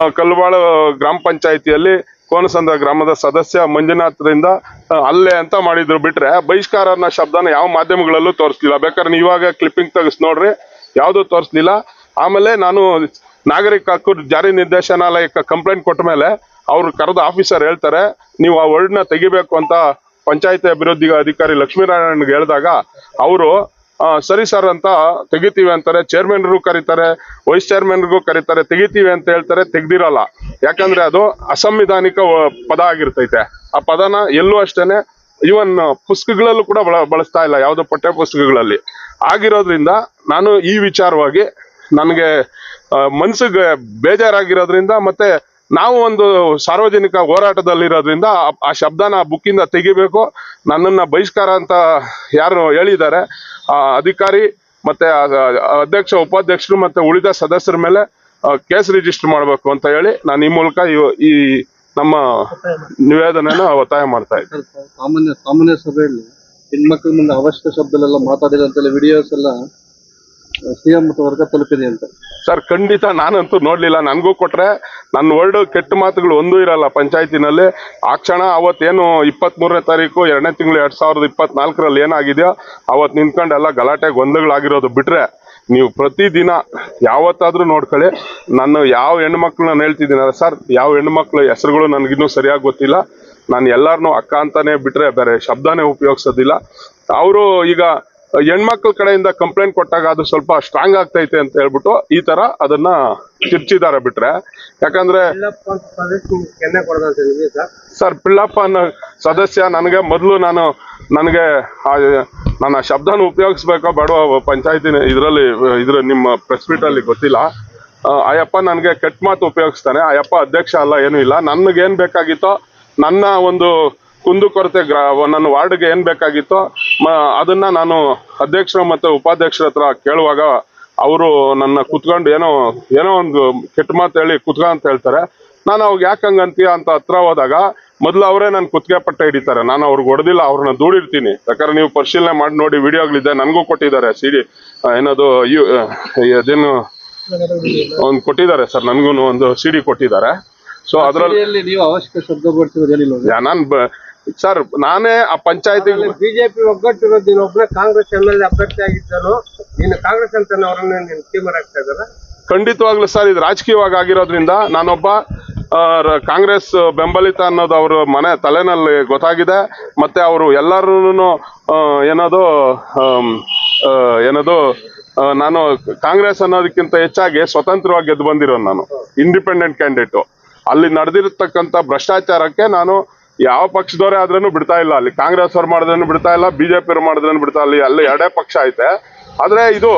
ಆ, ಕಲ್ಬಾಳು ಗ್ರಾಮ ಪಂಚಾಯಿತಿಯಲ್ಲಿ ಕೋನಸಂದ್ರ ಗ್ರಾಮದ ಸದಸ್ಯ ಮಂಜುನಾಥ್ರಿಂದ ಅಲ್ಲೇ ಅಂತ ಮಾಡಿದ್ರು ಬಿಟ್ರೆ ಬಹಿಷ್ಕಾರ ಅನ್ನೋ ಶಬ್ದನ ಯಾವ ಮಾಧ್ಯಮಗಳಲ್ಲೂ ತೋರಿಸ್ಲಿಲ್ಲ. ಬೇಕಾದ್ರೆ ನೀವು ಇವಾಗ ಕ್ಲಿಪ್ಪಿಂಗ್ ತೆಗಿಸ್ ನೋಡ್ರಿ. ಯಾವುದು ತೋರಿಸ್ಲಿಲ್ಲ. ಆಮೇಲೆ ನಾನು ನಾಗರಿಕ ಹಕ್ಕು ಜಾರಿ ನಿರ್ದೇಶನಾಲಯಕ್ಕೆ ಕಂಪ್ಲೇಂಟ್ ಕೊಟ್ಟ ಮೇಲೆ ಅವ್ರು ಕರೆದ ಆಫೀಸರ್ ಹೇಳ್ತಾರೆ ನೀವು ಆ ವರ್ಡ್ನ ತೆಗಿಬೇಕು ಅಂತ ಪಂಚಾಯತಿ ಅಭಿವೃದ್ಧಿ ಅಧಿಕಾರಿ ಲಕ್ಷ್ಮೀನಾರಾಯಣ್ಗೆ ಹೇಳಿದಾಗ ಅವರು ಸರಿ ಸರ್ ಅಂತ ತೆಗಿತೀವಿ ಅಂತಾರೆ. ಚೇರ್ಮನ್ಗೂ ಕರೀತಾರೆ ವೈಸ್ ಚೇರ್ಮನ್ಗೂ ಕರೀತಾರೆ. ತೆಗಿತೀವಿ ಅಂತ ಹೇಳ್ತಾರೆ, ತೆಗ್ದಿರಲ್ಲ. ಯಾಕಂದ್ರೆ ಅದು ಅಸಂವಿಧಾನಿಕ ಪದ ಆಗಿರ್ತೈತೆ. ಆ ಪದನ ಎಲ್ಲೂ ಅಷ್ಟೇನೆ ಇವನ್ ಪುಸ್ತಕಗಳಲ್ಲೂ ಕೂಡ ಬಳ, ಬಳಸ್ತಾ ಇಲ್ಲ, ಯಾವುದೋ ಪಠ್ಯ ಪುಸ್ತಕಗಳಲ್ಲಿ. ಆಗಿರೋದ್ರಿಂದ ನಾನು ಈ ವಿಚಾರವಾಗಿ ನನಗೆ ಮನ್ಸಿಗೆ ಬೇಜಾರಾಗಿರೋದ್ರಿಂದ ಮತ್ತೆ ನಾವು ಒಂದು ಸಾರ್ವಜನಿಕ ಹೋರಾಟದಲ್ಲಿರೋದ್ರಿಂದ ಆ- ಆ ಶಬ್ದನ ಬುಕ್ಕಿಂದ ತೆಗಿಬೇಕು. ನನ್ನನ್ನ ಬಹಿಷ್ಕಾರ ಅಂತ ಯಾರು ಹೇಳಿದ್ದಾರೆ. ಆ ಅಧಿಕಾರಿ ಮತ್ತೆ ಆ- ಆ ಅಧ್ಯಕ್ಷ, ಉಪಾಧ್ಯಕ್ಷರು ಮತ್ತೆ ಉಳಿದ ಸದಸ್ಯರ ಮೇಲೆ ಕೇಸ್ ರಿಜಿಸ್ಟರ್ ಮಾಡಬೇಕು ಅಂತ ಹೇಳಿ ನಾನು ಈ ಮೂಲಕ ಈ ನಮ್ಮ ನಿವೇದನೆನ ಒತ್ತಾಯ ಮಾಡ್ತಾ ಇದ್ದೀನಿ. ಸಾಮಾನ್ಯ ಸಾಮಾನ್ಯ ಸಭೆಯಲ್ಲಿ ಹೆಣ್ಮಕ್ಳ ಮುಂದೆ ಅವಶ್ಯಕ ಶಬ್ದಲೆಲ್ಲ ಮಾತಾಡಿದಂತೆಲ್ಲ ವಿಡಿಯೋಸ್ ಎಲ್ಲ ಸಿಎಂ ವರ್ಗ ತಲುಪಿದೆ ಅಂತ. ಸರ್, ಖಂಡಿತ ನಾನಂತೂ ನೋಡ್ಲಿಲ್ಲ. ನನಗೂ ಕೊಟ್ರೆ ನನ್ನ ವರ್ಡ್ ಕೆಟ್ಟ ಮಾತುಗಳು ಒಂದೂ ಇರಲ್ಲ ಪಂಚಾಯತಿನಲ್ಲಿ. ಆ ಕ್ಷಣ ಅವತ್ತೇನು ಇಪ್ಪತ್ತ್ ಮೂರನೇ ತಾರೀಕು, ಎರಡನೇ ತಿಂಗಳು ಎರಡ್ ಸಾವಿರದ ಇಪ್ಪತ್ನಾಲ್ಕರಲ್ಲಿ ಏನಾಗಿದೆಯೋ, ಅವತ್ತು ನಿಂತ್ಕೊಂಡು ಎಲ್ಲ ಗಲಾಟೆ ಗೊಂದಲಗಳಾಗಿರೋದು ಬಿಟ್ರೆ ನೀವು ಪ್ರತಿದಿನ ಯಾವತ್ತಾದ್ರೂ ನೋಡ್ಕೊಳ್ಳಿ. ನಾನು ಯಾವ ಹೆಣ್ಮಕ್ಳು ನಾನು ಹೇಳ್ತಿದ್ದೀನಲ್ಲ ಸರ್, ಯಾವ ಹೆಣ್ಮಕ್ಳು ಹೆಸರುಗಳು ನನಗಿನ್ನೂ ಸರಿಯಾಗಿ ಗೊತ್ತಿಲ್ಲ. ನಾನು ಎಲ್ಲರನ್ನೂ ಅಕ್ಕ ಅಂತಾನೆ ಬಿಟ್ರೆ ಬೇರೆ ಶಬ್ದನೇ ಉಪಯೋಗಿಸೋದಿಲ್ಲ. ಅವರು ಈಗ ಹೆಣ್ಮಕ್ಳ ಕಡೆಯಿಂದ ಕಂಪ್ಲೇಂಟ್ ಕೊಟ್ಟಾಗ ಅದು ಸ್ವಲ್ಪ ಸ್ಟ್ರಾಂಗ್ ಆಗ್ತೈತೆ ಅಂತ ಹೇಳ್ಬಿಟ್ಟು ಈ ತರ ಅದನ್ನ ತಿರ್ಚಿದ್ದಾರೆ ಬಿಟ್ರೆ. ಯಾಕಂದ್ರೆ ಸರ್? ಪಿಳ್ಳಪ್ಪ ಅನ್ನೋ ಸದಸ್ಯ ನನಗೆ ಮೊದಲು ನಾನು ನನಗೆ ಆ ನನ್ನ ಶಬ್ದನ ಉಪಯೋಗಿಸ್ಬೇಕೋ ಬೇಡವೋ ಪಂಚಾಯತಿ ಇದರಲ್ಲಿ ಇದ್ರ ನಿಮ್ಮ ಪ್ರೆಸ್ ಮೀಟ್ ಅಲ್ಲಿ ಗೊತ್ತಿಲ್ಲ. ಆಯಪ್ಪ ನನಗೆ ಕೆಟ್ಟ ಮಾತು ಉಪಯೋಗಿಸ್ತಾನೆ. ಆಯಪ್ಪ ಅಧ್ಯಕ್ಷ ಅಲ್ಲ ಏನೂ ಇಲ್ಲ. ನನಗೇನು ಬೇಕಾಗಿತ್ತೋ ನನ್ನ ಒಂದು ಕುಂದುಕೊರತೆ ಗ್ರಾ ನನ್ನ ವಾರ್ಡ್ಗೆ ಏನು ಬೇಕಾಗಿತ್ತೋ ಮ ಅದನ್ನ ನಾನು ಅಧ್ಯಕ್ಷರು ಮತ್ತು ಉಪಾಧ್ಯಕ್ಷರ ಹತ್ರ ಕೇಳುವಾಗ ಅವರು ನನ್ನ ಕುತ್ಕೊಂಡು ಏನೋ ಏನೋ ಒಂದು ಕೆಟ್ಟ ಮಾತು ಹೇಳಿ ಕುತ್ಕ ಅಂತ ಹೇಳ್ತಾರೆ. ನಾನು ಅವಾಗ ಯಾಕೆ ಹಂಗಂತೀಯ ಅಂತ ಹತ್ರ ಹೋದಾಗ ಮೊದಲು ಅವರೇ ನನ್ನ ಕುತ್ತಿಗೆ ಪಟ್ಟ ಹಿಡಿತಾರೆ. ನಾನು ಅವ್ರಿಗೆ ಹೊಡೆದಿಲ್ಲ ಅವ್ರನ್ನ ದೂಡಿರ್ತೀನಿ ಯಾಕಂದ್ರೆ ನೀವು ಪರಿಶೀಲನೆ ಮಾಡಿ ನೋಡಿ ವಿಡಿಯೋಗಳಿದೆ ನನಗೂ ಕೊಟ್ಟಿದ್ದಾರೆ ಸಿಡಿ ಏನದು ಯು ಅದೇನು ಒಂದು ಕೊಟ್ಟಿದ್ದಾರೆ ಸರ್ ನನಗೂ ಒಂದು ಸಿಡಿ ಕೊಟ್ಟಿದ್ದಾರೆ. ಸೊ ಅದರಲ್ಲಿ ನಾನು ಸರ್ ನಾನೇ ಆ ಪಂಚಾಯತಿ ಬಿಜೆಪಿ ಒಗ್ಗಟ್ಟಿರೋದು ನೀನು ಒಬ್ಬನೇ ಕಾಂಗ್ರೆಸ್ ಎಂ ಎಲ್ ಅಭ್ಯರ್ಥಿ ಆಗಿದ್ದನು. ನೀನು ಕಾಂಗ್ರೆಸ್ ಅಂತ ಅವರನ್ನ ನೀನು ಟೀಮರ್ ಆಗ್ತಾ ಖಂಡಿತವಾಗ್ಲೂ ಸರ್ ಇದು ರಾಜಕೀಯವಾಗಿ ಆಗಿರೋದ್ರಿಂದ ನಾನೊಬ್ಬ ಕಾಂಗ್ರೆಸ್ ಬೆಂಬಲಿತ ಅನ್ನೋದು ಅವ್ರ ಮನೆ ತಲೆನಲ್ಲಿ ಗೊತ್ತಾಗಿದೆ. ಮತ್ತೆ ಅವರು ಎಲ್ಲರೂ ಏನದು ಏನದು ನಾನು ಕಾಂಗ್ರೆಸ್ ಅನ್ನೋದಕ್ಕಿಂತ ಹೆಚ್ಚಾಗಿ ಸ್ವತಂತ್ರವಾಗಿ ಗೆದ್ದು ಬಂದಿರೋನು ನಾನು ಇಂಡಿಪೆಂಡೆಂಟ್ ಕ್ಯಾಂಡಿಡೇಟು ಅಲ್ಲಿ ನಡೆದಿರತಕ್ಕಂಥ ಭ್ರಷ್ಟಾಚಾರಕ್ಕೆ ನಾನು ಯಾವ ಪಕ್ಷದವರೇ ಆದ್ರೂ ಬಿಡ್ತಾ ಇಲ್ಲ. ಅಲ್ಲಿ ಕಾಂಗ್ರೆಸ್ ಅವ್ರು ಮಾಡಿದ್ರೂ ಬಿಡ್ತಾ ಇಲ್ಲ, ಬಿಜೆಪಿ ಅವ್ರು ಮಾಡಿದ್ರೂ ಬಿಡ್ತಾ ಇಲ್ಲ. ಅಲ್ಲಿ ಎರಡೇ ಪಕ್ಷ ಐತೆ. ಆದ್ರೆ ಇದು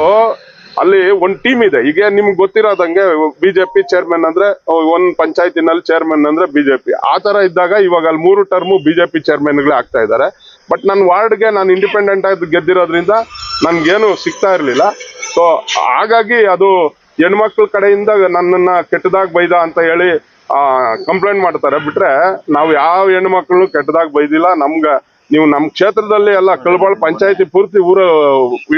ಅಲ್ಲಿ ಒಂದ್ ಟೀಮ್ ಇದೆ. ಈಗ ನಿಮ್ಗೆ ಗೊತ್ತಿರೋದಂಗೆ ಬಿಜೆಪಿ ಚೇರ್ಮನ್ ಅಂದ್ರೆ ಒಂದ್ ಪಂಚಾಯತಿನಲ್ಲಿ ಚೇರ್ಮನ್ ಅಂದ್ರೆ ಬಿಜೆಪಿ. ಆ ತರ ಇದ್ದಾಗ ಇವಾಗ ಅಲ್ಲಿ ಮೂರು ಟರ್ಮು ಬಿಜೆಪಿ ಚೇರ್ಮನ್ಗಳೇ ಆಗ್ತಾ ಇದ್ದಾರೆ. ಬಟ್ ನನ್ನ ವಾರ್ಡ್ಗೆ ನಾನು ಇಂಡಿಪೆಂಡೆಂಟ್ ಆಗಿ ಗೆದ್ದಿರೋದ್ರಿಂದ ನನ್ಗೇನು ಸಿಗ್ತಾ ಇರಲಿಲ್ಲ. ಸೊ ಹಾಗಾಗಿ ಅದು ಹೆಣ್ಮಕ್ಳ ಕಡೆಯಿಂದ ನನ್ನನ್ನ ಕೆಟ್ಟದಾಗಿ ಬೈದ ಅಂತ ಹೇಳಿ ಕಂಪ್ಲೇಂಟ್ ಮಾಡ್ತಾರೆ. ಬಿಟ್ರೆ ನಾವು ಯಾವ ಹೆಣ್ಮಕ್ಳು ಕೆಟ್ಟದಾಗ ಬೈದಿಲ್ಲ. ನಮ್ಗೆ ನೀವು ನಮ್ಮ ಕ್ಷೇತ್ರದಲ್ಲಿ ಎಲ್ಲ ಕಳ್ಬಾಳ್ ಪಂಚಾಯತಿ ಪೂರ್ತಿ ಊರ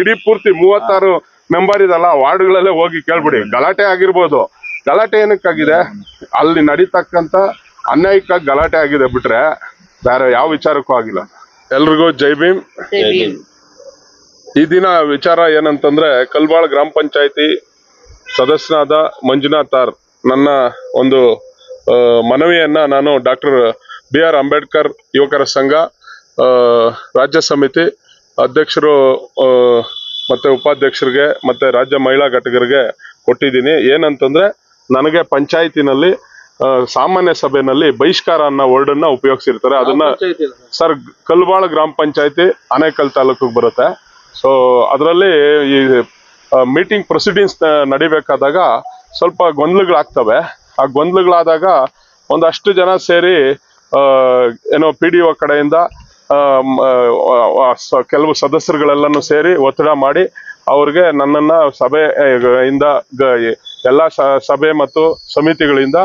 ಇಡೀ ಪೂರ್ತಿ ಮೂವತ್ತಾರು ಮೆಂಬರ್ ಇದಲ್ಲ ವಾರ್ಡ್ಗಳಲ್ಲೇ ಹೋಗಿ ಕೇಳ್ಬಿಡಿ. ಗಲಾಟೆ ಆಗಿರ್ಬೋದು. ಗಲಾಟೆ ಏನಕ್ಕಾಗಿದೆ? ಅಲ್ಲಿ ನಡೀತಕ್ಕಂಥ ಅನ್ಯಾಯಕ್ಕಾಗಿ ಗಲಾಟೆ ಆಗಿದೆ ಬಿಟ್ರೆ ಬೇರೆ ಯಾವ ವಿಚಾರಕ್ಕೂ ಆಗಿಲ್ಲ. ಎಲ್ರಿಗೂ ಜೈ ಭೀಮ್. ಈ ದಿನ ವಿಚಾರ ಏನಂತಂದ್ರೆ ಕಲ್ಬಾಳ್ ಗ್ರಾಮ ಪಂಚಾಯತಿ ಸದಸ್ಯನಾದ ಮಂಜುನಾಥ್ ಆರ್ ನನ್ನ ಒಂದು ಆ, ಮನವಿಯನ್ನ ನಾನು ಡಾಕ್ಟರ್ ಬಿ ಆರ್ ಅಂಬೇಡ್ಕರ್ ಯುವಕರ ಸಂಘ ರಾಜ್ಯ ಸಮಿತಿ ಅಧ್ಯಕ್ಷರು ಮತ್ತೆ ಉಪಾಧ್ಯಕ್ಷರಿಗೆ ಮತ್ತೆ ರಾಜ್ಯ ಮಹಿಳಾ ಘಟಕರಿಗೆ ಕೊಟ್ಟಿದ್ದೀನಿ. ಏನಂತಂದ್ರೆ ನನಗೆ ಪಂಚಾಯತಿನಲ್ಲಿ ಸಾಮಾನ್ಯ ಸಭೆಯಲ್ಲಿ ಬಹಿಷ್ಕಾರ ಅನ್ನೋ ವರ್ಡ್ ಅನ್ನ ಉಪಯೋಗಿಸಿರ್ತಾರೆ. ಅದನ್ನ ಸರ್. ಸರ್ ಕಲ್ಬಾಳ ಗ್ರಾಮ ಪಂಚಾಯತಿ ಆನೇಕಲ್ ತಾಲೂಕಿಗೆ ಬರುತ್ತೆ. ಸೊ ಅದರಲ್ಲಿ ಈ ಮೀಟಿಂಗ್ ಪ್ರೊಸೀಡಿಂಗ್ಸ್ ನಡಿಬೇಕಾದಾಗ ಸ್ವಲ್ಪ ಗೊಂದಲಗಳಾಗ್ತವೆ. ಆ ಗೊಂದಲಗಳಾದಾಗ ಒಂದಷ್ಟು ಜನ ಸೇರಿ ಏನೋ ಪಿ ಡಿ ಒ ಕಡೆಯಿಂದ ಕೆಲವು ಸದಸ್ಯರುಗಳೆಲ್ಲನೂ ಸೇರಿ ಒತ್ತಡ ಮಾಡಿ ಅವ್ರಿಗೆ ನನ್ನನ್ನ ಸಭೆ ಇಂದ ಎಲ್ಲ ಸಭೆ ಮತ್ತು ಸಮಿತಿಗಳಿಂದ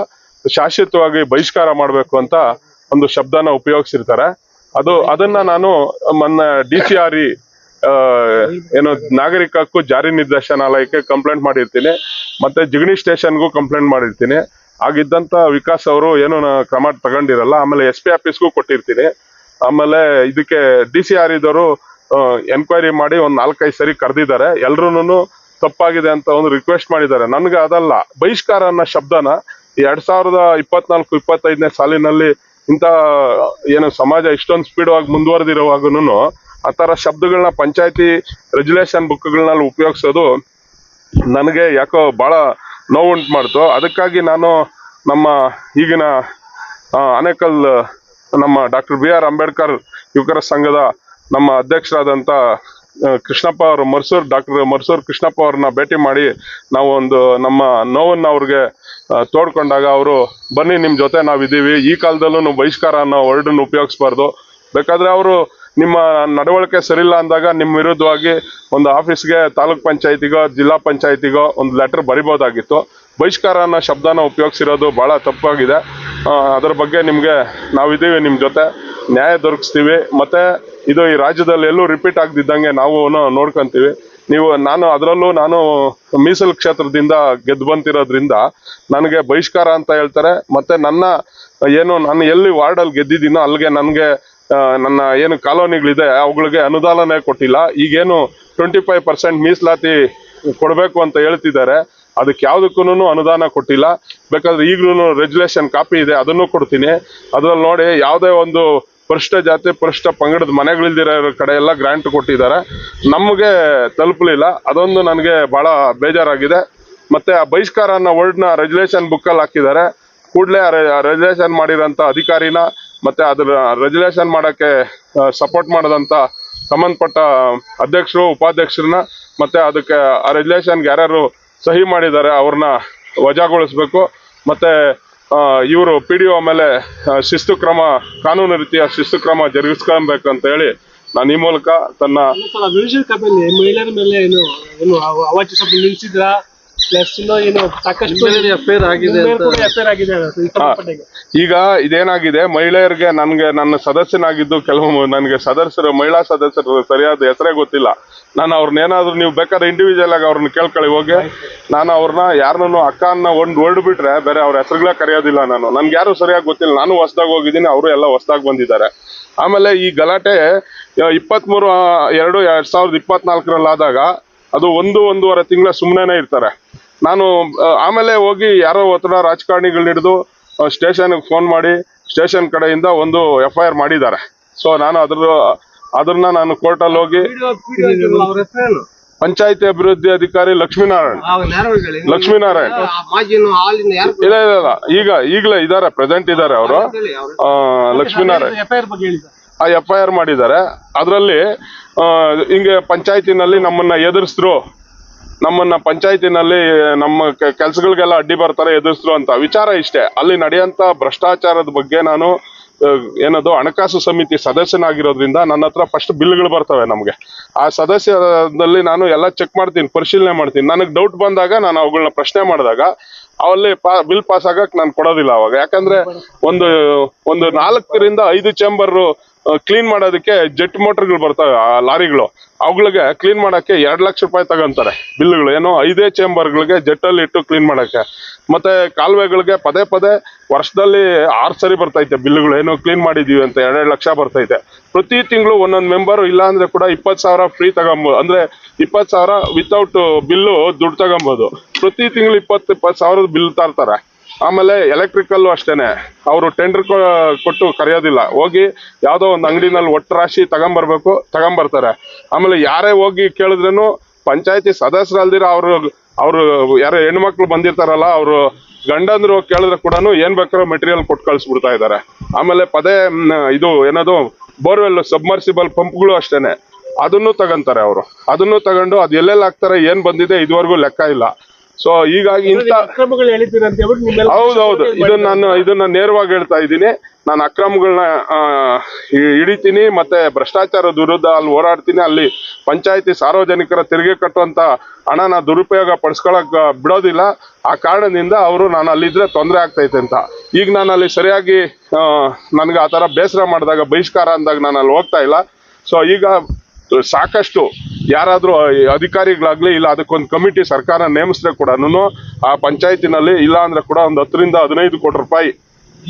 ಶಾಶ್ವತವಾಗಿ ಬಹಿಷ್ಕಾರ ಮಾಡಬೇಕು ಅಂತ ಒಂದು ಶಬ್ದನ ಉಪಯೋಗಿಸಿರ್ತಾರೆ. ಅದು, ಅದನ್ನ ನಾನು ನನ್ನ ಡಿ ಸಿ ಆರ್ ಇ ಏನು ನಾಗರಿಕ ಹಕ್ಕು ಜಾರಿ ನಿರ್ದೇಶನಾಲಯಕ್ಕೆ ಕಂಪ್ಲೇಂಟ್ ಮಾಡಿರ್ತೀನಿ, ಮತ್ತೆ ಜಿಗಣಿ ಸ್ಟೇಷನ್ಗೂ ಕಂಪ್ಲೇಂಟ್ ಮಾಡಿರ್ತೀನಿ. ಆಗಿದ್ದಂತ ವಿಕಾಸ್ ಅವರು ಏನು ಕ್ರಮ ತಗೊಂಡಿರಲ್ಲ, ಆಮೇಲೆ ಎಸ್ ಪಿ ಆಫೀಸ್ಗೂ ಕೊಟ್ಟಿರ್ತೀನಿ. ಆಮೇಲೆ ಇದಕ್ಕೆ ಡಿ ಸಿ ಆರ್ ಇದ್ದವರು ಎನ್ಕ್ವೈರಿ ಮಾಡಿ ಒಂದ್ ನಾಲ್ಕೈದು ಸರಿ ಕರೆದಿದ್ದಾರೆ. ಎಲ್ರು ತಪ್ಪಾಗಿದೆ ಅಂತ ಒಂದು ರಿಕ್ವೆಸ್ಟ್ ಮಾಡಿದ್ದಾರೆ. ನನ್ಗೆ ಅದಲ್ಲ ಬಹಿಷ್ಕಾರ ಅನ್ನೋ ಶಬ್ದನ ಎರಡ್ ಸಾವಿರದ ಇಪ್ಪತ್ನಾಲ್ಕು, ಇಪ್ಪತ್ತೈದನೇ ಸಾಲಿನಲ್ಲಿ ಇಂಥ ಏನು ಸಮಾಜ ಇಷ್ಟೊಂದು ಸ್ಪೀಡ್ ಆಗಿ ಮುಂದುವರೆದಿರುವಾಗನು ಆ ಥರ ಶಬ್ದಗಳನ್ನ ಪಂಚಾಯತಿ ರೆಗ್ಯುಲೇಷನ್ ಬುಕ್ಗಳಲ್ಲಿ ಉಪಯೋಗಿಸೋದು ನನಗೆ ಯಾಕೋ ಬಹಳ ನೋವುಂಟು ಮಾಡ್ತು. ಅದಕ್ಕಾಗಿ ನಾನು ನಮ್ಮ ಈಗಿನ ಅನೇಕಲ್ ನಮ್ಮ ಡಾಕ್ಟರ್ ಬಿ ಆರ್ ಅಂಬೇಡ್ಕರ್ ಯುವಕರ ಸಂಘದ ನಮ್ಮ ಅಧ್ಯಕ್ಷರಾದಂಥ ಕೃಷ್ಣಪ್ಪ ಅವರು, ಮರ್ಸೂರ್, ಡಾಕ್ಟರ್ ಮರ್ಸೂರ್ ಕೃಷ್ಣಪ್ಪ ಅವ್ರನ್ನ ಭೇಟಿ ಮಾಡಿ ನಾವು ಒಂದು ನಮ್ಮ ನೋವನ್ನು ಅವ್ರಿಗೆ ತೋಡ್ಕೊಂಡಾಗ ಅವರು ಬನ್ನಿ ನಿಮ್ಮ ಜೊತೆ ನಾವಿದ್ದೀವಿ. ಈ ಕಾಲದಲ್ಲೂ ಬಹಿಷ್ಕಾರ ಅನ್ನೋ ವರ್ಡನ್ನು ಉಪಯೋಗಿಸ್ಬಾರ್ದು. ಬೇಕಾದ್ರೆ ಅವರು ನಿಮ್ಮ ನಡವಳಿಕೆ ಸರಿಯಿಲ್ಲ ಅಂದಾಗ ನಿಮ್ಮ ವಿರುದ್ಧವಾಗಿ ಒಂದು ಆಫೀಸ್ಗೆ ತಾಲೂಕ್ ಪಂಚಾಯತಿಗೋ, ಜಿಲ್ಲಾ ಪಂಚಾಯತಿಗೋ ಒಂದು ಲೆಟರ್ ಬರಿಬೋದಾಗಿತ್ತು. ಬಹಿಷ್ಕಾರ ಅನ್ನೋ ಶಬ್ದನ ಉಪಯೋಗಿಸಿರೋದು ಬಹಳ ತಪ್ಪಾಗಿದೆ. ಅದರ ಬಗ್ಗೆ ನಿಮಗೆ ನಾವಿದ್ದೀವಿ ನಿಮ್ಮ ಜೊತೆ. ನ್ಯಾಯ ದೊರಕಿಸ್ತೀವಿ. ಮತ್ತೆ ಇದು ಈ ರಾಜ್ಯದಲ್ಲಿ ಎಲ್ಲೂ ರಿಪೀಟ್ ಆಗದಿದ್ದಂಗೆ ನಾವು ನೋಡ್ಕೊಂತೀವಿ. ನೀವು ನಾನು ಅದರಲ್ಲೂ ನಾನು ಮೀಸಲು ಕ್ಷೇತ್ರದಿಂದ ಗೆದ್ದು ಬಂತಿರೋದ್ರಿಂದ ನನಗೆ ಬಹಿಷ್ಕಾರ ಅಂತ ಹೇಳ್ತಾರೆ. ಮತ್ತೆ ನನ್ನ ಏನು, ನಾನು ಎಲ್ಲಿ ವಾರ್ಡಲ್ಲಿ ಗೆದ್ದಿದ್ದೀನೋ ಅಲ್ಲಿಗೆ ನನಗೆ ನನ್ನ ಏನು ಕಾಲೋನಿಗಳಿದೆ, ಅವುಗಳಿಗೆ ಅನುದಾನನೇ ಕೊಟ್ಟಿಲ್ಲ. ಈಗೇನು ಟ್ವೆಂಟಿ ಫೈವ್ ಪರ್ಸೆಂಟ್ ಮೀಸಲಾತಿ ಕೊಡಬೇಕು ಅಂತ ಹೇಳ್ತಿದ್ದಾರೆ. ಅದಕ್ಕೆ ಯಾವುದಕ್ಕೂ ಅನುದಾನ ಕೊಟ್ಟಿಲ್ಲ. ಬೇಕಾದ್ರೆ ಈಗಲೂ ರೆಜುಲೇಷನ್ ಕಾಪಿ ಇದೆ, ಅದನ್ನು ಕೊಡ್ತೀನಿ. ಅದರಲ್ಲಿ ನೋಡಿ, ಯಾವುದೇ ಒಂದು ಪರಿಷ್ಟ ಜಾತಿ ಪರಿಷ್ಠ ಪಂಗಡದ ಮನೆಗಳಿಲ್ದಿರೋ ಕಡೆ ಎಲ್ಲ ಗ್ರಾಂಟ್ ಕೊಟ್ಟಿದ್ದಾರೆ. ನಮಗೆ ತಲುಪಲಿಲ್ಲ. ಅದೊಂದು ನನಗೆ ಭಾಳ ಬೇಜಾರಾಗಿದೆ. ಮತ್ತು ಆ ಬಹಿಷ್ಕಾರ ಅನ್ನೋ ವರ್ಡ್ನ ರೆಜುಲೇಷನ್ ಬುಕ್ಕಲ್ಲಿ ಹಾಕಿದ್ದಾರೆ. ಕೂಡಲೇ ರೆಗ್ಯುಲೇಷನ್ ಮಾಡಿರೋಂಥ ಅಧಿಕಾರಿನ ಮತ್ತೆ ಅದರ ರೆಜುಲೇಷನ್ ಮಾಡೋಕ್ಕೆ ಸಪೋರ್ಟ್ ಮಾಡೋದಂಥ ಸಂಬಂಧಪಟ್ಟ ಅಧ್ಯಕ್ಷರು, ಉಪಾಧ್ಯಕ್ಷರನ್ನ ಮತ್ತೆ ಅದಕ್ಕೆ ಆ ರೆಜುಲೇಷನ್ಗೆ ಯಾರ್ಯಾರು ಸಹಿ ಮಾಡಿದ್ದಾರೆ ಅವ್ರನ್ನ ವಜಾಗೊಳಿಸ್ಬೇಕು. ಮತ್ತೆ ಇವರು ಪಿ ಡಿ ಒ ಮೇಲೆ ಶಿಸ್ತು ಕ್ರಮ, ಕಾನೂನು ರೀತಿಯ ಶಿಸ್ತು ಕ್ರಮ ಜರುಗಿಸ್ಕೊಬೇಕು ಅಂತ ಹೇಳಿ ನಾನು ಈ ಮೂಲಕ ತನ್ನ ಮಹಿಳೆಯರ ಮೇಲೆ ಏನು ಏನು ಪ್ಲಸ್ ಏನು ಸಾಕಷ್ಟು ಆಗಿದೆ ಎಫ್ಐಆರ್ ಆಗಿದೆ ಸಂಬಂಧಪಟ್ಟಾಗೆ. ಈಗ ಇದೇನಾಗಿದೆ ಮಹಿಳೆಯರಿಗೆ ನನ್ಗೆ ನನ್ನ ಸದಸ್ಯನಾಗಿದ್ದು ಕೆಲವು ನನಗೆ ಸದಸ್ಯರು ಮಹಿಳಾ ಸದಸ್ಯರು ಸರಿಯಾದ ಹೆಸರೇ ಗೊತ್ತಿಲ್ಲ. ನಾನು ಅವ್ರನ್ನ ಏನಾದ್ರು ನೀವು ಬೇಕಾದ್ರೆ ಇಂಡಿವಿಜುವಲ್ ಆಗಿ ಅವ್ರನ್ನ ಕೇಳ್ಕೊಳ್ಳಿ ಹೋಗಿ. ನಾನು ಅವ್ರನ್ನ ಯಾರನ್ನೂ ಅಕ್ಕ ಅನ್ನೋ ಒಂದು ವರ್ಡ್ ಬಿಟ್ರೆ ಬೇರೆ ಅವ್ರ ಹೆಸರುಗಳ ಕರೆಯೋದಿಲ್ಲ ನಾನು. ನನ್ಗೆ ಯಾರು ಸರಿಯಾಗಿ ಗೊತ್ತಿಲ್ಲ. ನಾನು ಹೊಸ್ದಾಗಿ ಹೋಗಿದ್ದೀನಿ ಅವರು ಎಲ್ಲ ಹೊಸ್ದಾಗಿ ಬಂದಿದ್ದಾರೆ. ಆಮೇಲೆ ಈ ಗಲಾಟೆ ಇಪ್ಪತ್ತ್ಮೂರು ಎರಡು ಎರಡು ಸಾವಿರದ ಇಪ್ಪತ್ನಾಲ್ಕರಲ್ಲಿ ಆದಾಗ ಅದು ಒಂದು ಒಂದೂವರೆ ತಿಂಗಳ ಸುಮ್ಮನೆ ಇರ್ತಾರೆ. ನಾನು ಆಮೇಲೆ ಹೋಗಿ ಯಾರೋ ಒತ್ತಡ ರಾಜಕಾರಣಿಗಳನ್ನ ಹಿಡಿದು ಸ್ಟೇಷನ್ಗೆ ಫೋನ್ ಮಾಡಿ ಸ್ಟೇಷನ್ ಕಡೆಯಿಂದ ಒಂದು ಎಫ್ ಐ ಆರ್ ಮಾಡಿದ್ದಾರೆ. ಸೊ ನಾನು ಅದ್ರ ಅದನ್ನ ನಾನು ಕೋರ್ಟಲ್ಲಿ ಹೋಗಿ ಪಂಚಾಯತಿ ಅಭಿವೃದ್ಧಿ ಅಧಿಕಾರಿ ಲಕ್ಷ್ಮೀನಾರಾಯಣ್. ಲಕ್ಷ್ಮೀನಾರಾಯಣ. ಇಲ್ಲ ಇಲ್ಲ ಈಗ ಈಗಲೇ ಇದ್ದಾರೆ ಪ್ರೆಸೆಂಟ್ ಇದ್ದಾರೆ ಅವರು. ಲಕ್ಷ್ಮೀನಾರಾಯಣ. ಆ ಎಫ್ ಐ ಆರ್ ಮಾಡಿದ್ದಾರೆ. ಅದರಲ್ಲಿ ಹಿಂಗೆ ಪಂಚಾಯತಿನಲ್ಲಿ ನಮ್ಮನ್ನ ಎದುರಿಸಿದ್ರು. ನಮ್ಮನ್ನ ಪಂಚಾಯತಿನಲ್ಲಿ, ನಮ್ಮ ಕೆಲಸಗಳಿಗೆಲ್ಲ ಅಡ್ಡಿ ಬರ್ತಾರೆ, ಎದುರಿಸಿದ್ರು ಅಂತ. ವಿಚಾರ ಇಷ್ಟೇ. ಅಲ್ಲಿ ನಡೆಯಂತ ಭ್ರಷ್ಟಾಚಾರದ ಬಗ್ಗೆ ನಾನು ಏನದು, ಹಣಕಾಸು ಸಮಿತಿ ಸದಸ್ಯನಾಗಿರೋದ್ರಿಂದ ನನ್ನ ಹತ್ರ ಫಸ್ಟ್ ಬಿಲ್ಗಳು ಬರ್ತವೆ ನಮಗೆ. ಆ ಸದಸ್ಯದಲ್ಲಿ ನಾನು ಎಲ್ಲ ಚೆಕ್ ಮಾಡ್ತೀನಿ, ಪರಿಶೀಲನೆ ಮಾಡ್ತೀನಿ. ನನಗೆ ಡೌಟ್ ಬಂದಾಗ ನಾನು ಅವುಗಳನ್ನ ಪ್ರಶ್ನೆ ಮಾಡಿದಾಗ ಅವಲ್ಲಿ ಬಿಲ್ ಪಾಸ್ ಆಗಕ್ ನಾನು ಕೊಡೋದಿಲ್ಲ ಅವಾಗ. ಯಾಕಂದ್ರೆ, ಒಂದು ಒಂದು ನಾಲ್ಕರಿಂದ ಐದು ಚೇಂಬರ್ ಕ್ಲೀನ್ ಮಾಡೋದಕ್ಕೆ ಜೆಟ್ ಮೋಟರ್ಗಳು ಬರ್ತವೆ, ಆ, ಲಾರಿಗಳು. ಅವುಗಳಿಗೆ ಕ್ಲೀನ್ ಮಾಡೋಕ್ಕೆ ಎರಡು ಲಕ್ಷ ರೂಪಾಯಿ ತಗೊಂತಾರೆ ಬಿಲ್ಗಳು. ಏನೋ ಐದೇ ಚೇಂಬರ್ಗಳಿಗೆ ಜೆಟ್ಟಲ್ಲಿ ಇಟ್ಟು ಕ್ಲೀನ್ ಮಾಡೋಕ್ಕೆ. ಮತ್ತೆ ಕಾಲುವೆಗಳಿಗೆ ಪದೇ ಪದೇ ವರ್ಷದಲ್ಲಿ ಆರು ಸರಿ ಬರ್ತೈತೆ ಬಿಲ್ಗಳು. ಏನೋ ಕ್ಲೀನ್ ಮಾಡಿದೀವಿ ಅಂತ ಎರಡೆರಡು ಲಕ್ಷ ಬರ್ತೈತೆ. ಪ್ರತಿ ತಿಂಗಳು ಒಂದೊಂದು ಮೆಂಬರ್ ಇಲ್ಲ ಅಂದ್ರೆ ಕೂಡ ಇಪ್ಪತ್ತು ಸಾವಿರ ಫ್ರೀ ತಗೊಂಬೋದು ಅಂದ್ರೆ ಇಪ್ಪತ್ತು ಸಾವಿರ ವಿತೌಟ್ ಬಿಲ್ಲು ದುಡ್ಡು ತಗೊಬೋದು. ಪ್ರತಿ ತಿಂಗಳು ಇಪ್ಪತ್ತು ಇಪ್ಪತ್ತು ಸಾವಿರದ ಬಿಲ್ ತರ್ತಾರೆ. ಆಮೇಲೆ ಎಲೆಕ್ಟ್ರಿಕಲ್ ಅಷ್ಟೇನೆ. ಅವರು ಟೆಂಡರ್ ಕೊಟ್ಟು ಕರೆಯೋದಿಲ್ಲ. ಹೋಗಿ ಯಾವುದೋ ಒಂದು ಅಂಗಡಿನಲ್ಲಿ ಒಟ್ಟು ರಾಶಿ ತಗೊಂಬರ್ಬೇಕು, ತಗೊಂಬರ್ತಾರೆ. ಆಮೇಲೆ ಯಾರೇ ಹೋಗಿ ಕೇಳಿದ್ರೂ ಪಂಚಾಯತಿ ಸದಸ್ಯರಲ್ದಿರ ಅವರು ಅವರು ಯಾರೋ ಹೆಣ್ಮಕ್ಳು ಬಂದಿರ್ತಾರಲ್ಲ, ಅವರು ಗಂಡಂದ್ರು ಕೇಳಿದ್ರೆ ಕೂಡ ಏನ್ ಬೇಕಾದ್ರೂ ಮೆಟೀರಿಯಲ್ ಕೊಟ್ಟು ಕಳಿಸ್ಬಿಡ್ತಾ ಇದ್ದಾರೆ. ಆಮೇಲೆ ಪದೇ ಇದು ಏನದು ಬೋರ್ವೆಲ್ ಸಬ್ಮರ್ಸಿಬಲ್ ಪಂಪ್ಗಳು ಅಷ್ಟೇನೆ. ಅದನ್ನು ತಗೊಂತಾರೆ ಅವರು. ಅದನ್ನು ತಗೊಂಡು ಅದು ಎಲ್ಲೆಲ್ಲಿ ಹಾಕ್ತಾರೆ, ಏನು ಬಂದಿದೆ ಇದುವರೆಗೂ ಲೆಕ್ಕ ಇಲ್ಲ. ಸೊ ಹೀಗಾಗಿ ಇಂತ ಅಕ್ರಮಗಳು ಹೌದೌದು ಇದನ್ನ ನಾನು ಇದನ್ನ ನೇರವಾಗಿ ಹೇಳ್ತಾ ಇದ್ದೀನಿ. ನಾನು ಅಕ್ರಮಗಳನ್ನ ಹಿಡಿತೀನಿ ಮತ್ತೆ ಭ್ರಷ್ಟಾಚಾರದ ವಿರುದ್ಧ ಅಲ್ಲಿ ಹೋರಾಡ್ತೀನಿ. ಅಲ್ಲಿ ಪಂಚಾಯತಿ ಸಾರ್ವಜನಿಕರ ತೆರಿಗೆ ಕಟ್ಟುವಂತ ಹಣನ ದುರುಪಯೋಗ ಪಡಿಸ್ಕೊಳಕ್ ಬಿಡೋದಿಲ್ಲ. ಆ ಕಾರಣದಿಂದ ಅವರು ನಾನು ಅಲ್ಲಿದ್ರೆ ತೊಂದರೆ ಆಗ್ತೈತೆ ಅಂತ. ಈಗ ನಾನು ಅಲ್ಲಿ ಸರಿಯಾಗಿ ನನಗೆ ಆ ಥರ ಬೇಸರ ಮಾಡಿದಾಗ ಬಹಿಷ್ಕಾರ ಅಂದಾಗ ನಾನು ಅಲ್ಲಿ ಹೋಗ್ತಾ ಇಲ್ಲ. ಸೊ ಈಗ ಸಾಕಷ್ಟು ಯಾರಾದ್ರೂ ಅಧಿಕಾರಿಗಳಾಗ್ಲಿ ಇಲ್ಲ ಅದಕ್ಕೊಂದು ಕಮಿಟಿ ಸರ್ಕಾರ ನೇಮಿಸಿದ್ರೆ ಕೂಡ ಆ ಪಂಚಾಯತಿನಲ್ಲಿ ಇಲ್ಲ ಅಂದ್ರೆ ಕೂಡ ಒಂದು ಹತ್ತರಿಂದ ಹದಿನೈದು ಕೋಟಿ ರೂಪಾಯಿ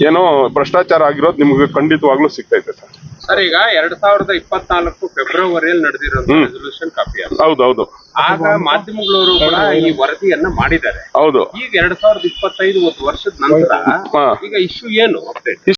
ಏನೋ ಭ್ರಷ್ಟಾಚಾರ ಆಗಿರೋದು ನಿಮ್ಗೆ ಖಂಡಿತವಾಗ್ಲೂ ಸಿಗ್ತೈತೆ ಸರ್. ಸರ್ ಈಗ ಎರಡ್ ಸಾವಿರದ ಇಪ್ಪತ್ನಾಲ್ಕು ಫೆಬ್ರವರಿಯಲ್ಲಿ ನಡೆದಿರೋದು ರೆಸೊಲ್ಯೂಷನ್ ಕಾಪಿ ಹೌದು ಹೌದು ಆಗ ಮಾಧ್ಯಮಗಳವರು ಕೂಡ ಈ ವರದಿಯನ್ನ ಮಾಡಿದ್ದಾರೆ. ಹೌದು. ಈಗ ಎರಡ್ ಸಾವಿರದ ಇಪ್ಪತ್ತೈದು ಒಂದು ವರ್ಷದ ನಂತರ ಈಗ ಇಶ್ಯೂ ಏನು? ಅಪ್ಡೇಟ್